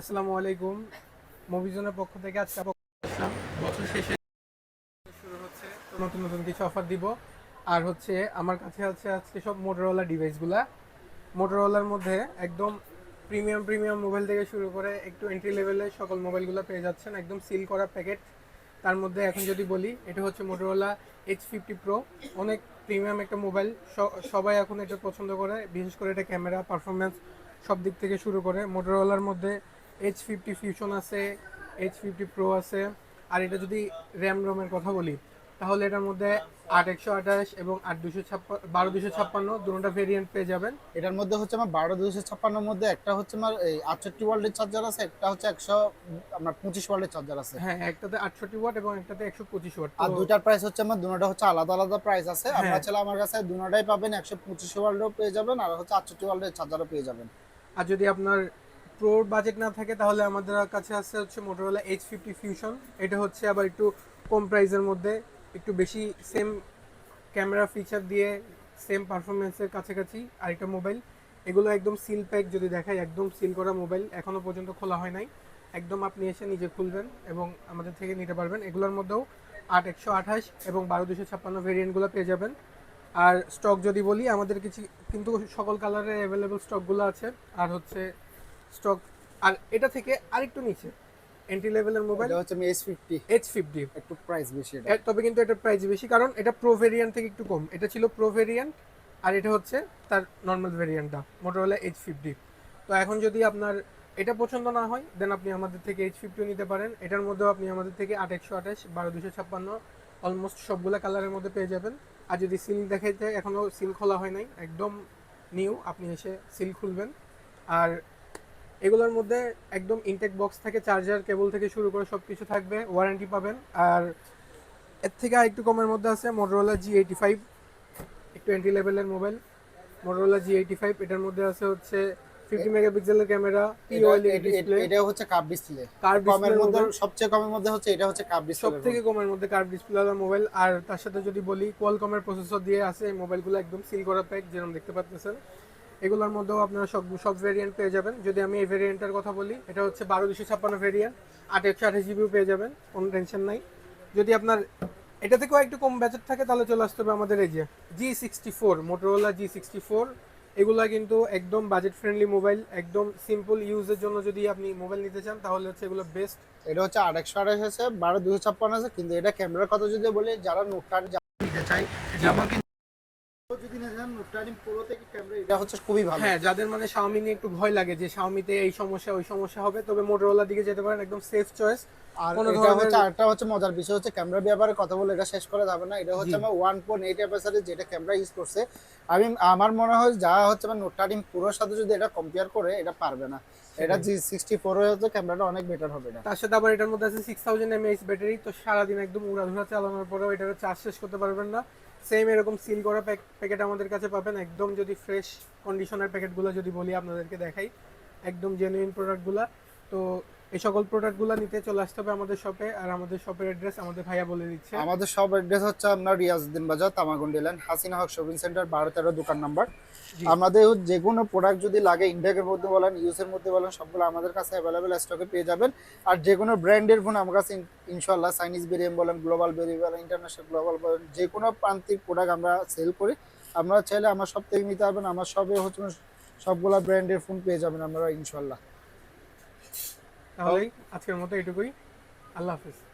আসসালামু আলাইকুম। মুভিজনের পক্ষ থেকে আজকে বছর শেষে শুরু হচ্ছে। নতুন নতুন কিছু অফার দিব। আর হচ্ছে আমার কাছে আছে আজকে সব মোটরওয়ালা ডিভাইসগুলা মোটরওয়ালার মধ্যে একদম প্রিমিয়াম প্রিমিয়াম মোবাইল থেকে শুরু করে একটু এন্ট্রি লেভেলের সকল মোবাইলগুলো পেয়ে যাচ্ছেন। একদম সিল করা প্যাকেট তার মধ্যে এখন যদি বলি, এটা হচ্ছে মোটরওয়ালা এইচ ফিফটি প্রো অনেক প্রিমিয়াম একটা মোবাইল সবাই এখন এটা পছন্দ করে। বিশেষ করে এটা ক্যামেরা পারফরমেন্স সব দিক থেকে শুরু করে। মোটরওয়ালার মধ্যে এইচ ফিফটি ফিউশন আছে এইচ ফিফটি প্রো আছে। আর এটা যদি র্যাম রোমের কথা বলি তাহলে এটার মধ্যে আট একশো আঠাশ এবং আট দুশো ছাপ্পান্ন বারো দুশো ছাপ্পান্ন দুটোটা ভেরিয়েন্ট পেয়ে যাবেন। এটার মধ্যে হচ্ছে আমার বারো দুশো ছাপ্পান্নর মধ্যে একটা হচ্ছে আমার এই আটষট্টি ওয়ার্ল্ডের চার্জার আছে একটা হচ্ছে একশো আপনার পঁচিশ ওয়ার্ল্ডের চার্জার আছে। হ্যাঁ একটাতে আটষট্টি ওয়াট এবং একটাতে একশো পঁচিশ ওয়াট। আর দুইটার প্রাইস হচ্ছে আমার দুটোটা হচ্ছে আলাদা আলাদা প্রাইস আছে। হ্যাঁ। আপনার ছেলে আমার কাছে দুটোটাই পাবেন একশো পঁচিশ ওয়ার্ল্ডও পেয়ে যাবেন আর হচ্ছে আটষট্টি ওয়ার্ল্ডের চার্জারও পেয়ে যাবেন। আর যদি আপনার প্রোর বাজেট না থাকে, তাহলে আমাদের কাছে আছে হচ্ছে মোটরোলা এইচ ফিফটি ফিউশন এটা হচ্ছে আবার একটু কম প্রাইসের মধ্যে, একটু বেশি সেম ক্যামেরা ফিচার দিয়ে সেম পারফরমেন্সের কাছাকাছি আরেকটা মোবাইল এগুলো একদম সিল প্যাক যদি দেখায় একদম সিল করা মোবাইল এখনও পর্যন্ত খোলা হয় নাই। একদম আপনি এসে নিজে খুলবেন এবং আমাদের থেকে নিতে পারবেন। এগুলোর মধ্যেও আট একশো আঠাশ এবং বারো দুশো ছাপ্পান্ন ভেরিয়েন্টগুলো পেয়ে যাবেন। আর স্টক যদি বলি, আমাদের কিছু, কিন্তু সকল কালারের অ্যাভেলেবল স্টকগুলো আছে। আর হচ্ছে স্টক আর এটা থেকে আরেকটু নিচে এন্ট্রি লেভেলের মোবাইল এটা হচ্ছে আমি এস ফিফটি এইচ ফিফটি একটু প্রাইস বেশি এটা। তবে কিন্তু এটা প্রাইস বেশি কারণ এটা প্রো ভেরিয়েন্ট থেকে একটু কম। এটা ছিল প্রো ভেরিয়েন্ট আর এটা হচ্ছে তার নর্মাল ভেরিয়েন্টটা মোটরওয়ালা এইচ ফিফটি তো এখন যদি আপনার এটা পছন্দ না হয় দেন আপনি আমাদের থেকে এইচ ফিফটিও নিতে পারেন। এটার মধ্যেও আপনি আমাদের থেকে আট একশো আঠাশ বারো দুশো ছাপ্পান্ন অলমোস্ট সবগুলা কালারের মধ্যে পেয়ে যাবেন। আর যদি সিল দেখাইতে এখনও সিল খোলা হয় নাই একদম নিউ আপনি এসে সিল খুলবেন। আর এগুলোর মধ্যে একদম ইনটেক বক্স থেকে চার্জার কেবল থেকে শুরু করে সব কিছু থাকবে ওয়ারেন্টি পাবেন। আর এর থেকে আরেকটু কমের মধ্যে আছে মোটরোলা জি এইটি ফাইভ একটু এন্ট্রি লেভেলের mobile Motorola G eighty five এটার মধ্যে আছে হচ্ছে ফিফটি মেগাপিক্সেলের ক্যামেরা এটা- ডিসপ্লে এটা হচ্ছে কাপ ডিসপ্লে কার্ভ কমের মধ্যে সবচেয়ে কমের মধ্যে হচ্ছে এটা হচ্ছে সব ডিসপ্লে থেকে কমের মধ্যে কার্ভ ডিসপ্লে মোবাইল আর তার সাথে যদি বলি কোয়ালকমের প্রসেসর দিয়ে আছে এই মোবাইলগুলো একদম সিল করা প্যাক যেরকম দেখতে পাচ্ছেন। এগুলোর মধ্যেও আপনারা সব সব ভেরিয়েন্ট পেয়ে যাবেন। যদি আমি এই ভেরিয়েন্টের কথা বলি এটা হচ্ছে বারো দুশো ছাপ্পান্ন ভেরিয়েন্ট আট একশো আঠাশ জিবিও পেয়ে যাবেন কোনো টেনশন নাই। যদি আপনার এটা থেকেও একটু কম বাজেট থাকে তাহলে চলে আসতে হবে আমাদের এই যে G sixty four Motorola G sixty four এগুলো কিন্তু একদম বাজেট ফ্রেন্ডলি মোবাইল একদম সিম্পল ইউজের জন্য যদি আপনি মোবাইল নিতে চান তাহলে হচ্ছে এগুলো বেস্ট এটা হচ্ছে আট একশো আঠাশ আছে বারো দুশো ছাপ্পান্ন আছে কিন্তু এটা ক্যামেরার কথা যদি বলি যারা নোটটার নিতে চাই যেমন যদি না জানেন নোটটারিং পুরো থেকে ক্যামেরা এটা হচ্ছে খুবই ভালো। হ্যাঁ যাদের মানে শাওমি নিয়ে একটু ভয় লাগে যে শাওমিতে এই সমস্যা ওই সমস্যা হবে তবে মোটরোলার দিকে যেতে পারেন একদম সেফ চয়েস আর এটা হচ্ছে আরেকটা হচ্ছে মজার বিষয় হচ্ছে ক্যামেরার ব্যাপারে কথা বলে এটা শেষ করা যাবে না। এটা হচ্ছে আমার ওয়ান পয়েন্ট এইট এপিসোডে যেটা ক্যামেরা ইউজ করছে। আমি আমার মনে হয় যা হচ্ছে আমার নোট থার্টিন পুরোর সাথে যদি এটা কম্পেয়ার করে এটা পারবে না। এটা জি সিক্সটি ফোর হচ্ছে ক্যামেরাটা অনেক বেটার হবে এটা। তার সাথে আবার এটার মধ্যে আছে সিক্স থাউজেন্ড এমএএইচ ব্যাটারি তো সারাদিন একদম উড়াধুরা চালানোর পরেও এটার চার্জ শেষ করতে পারবেন না। সেম এরকম সিল করা প্যাকেট আমাদের কাছে পাবেন। একদম যদি ফ্রেশ কন্ডিশনার প্যাকেটগুলো যদি বলি আপনাদেরকে দেখাই, একদম জেনুইন প্রোডাক্টগুলো তো এই সকল প্রোডাক্টগুলো নিতে চলে আসতে হবে আমাদের শপে আর আমাদের শপের অ্যাড্রেস আমাদের ভাইয়া বলে দিচ্ছে। আমাদের সব অ্যাড্রেস হচ্ছে আপনার Riazuddin Bazar Tamagundi lane Hasina Haque shopping centre বারো তেরো দোকান নাম্বার। আমাদের যে কোনো প্রোডাক্ট যদি লাগে ইন্ডিয়াকের মধ্যে বলেন ইউএসের মধ্যে বলেন সবগুলো আমাদের কাছে অ্যাভেলেবেল স্টকে পেয়ে যাবেন। আর যে কোনো ব্র্যান্ডের ফোন আমার কাছে ইন- ইনশাল্লাহ চাইনিজ বেরিয়াম বলেন গ্লোবাল বেরিয়াম বলেন ইন্টারন্যাশনাল গ্লোবাল বলেন যে কোনো প্রান্তিক প্রোডাক্ট আমরা সেল করি। আপনারা চাইলে আমার সব থেকে নিতে পারবেন আমার সবে হচ্ছে সবগুলা ব্র্যান্ডের ফোন পেয়ে যাবেন আপনারা ইনশাল্লাহ তাহলেই আজকের মতো এটুকুই। আল্লাহ হাফিজ।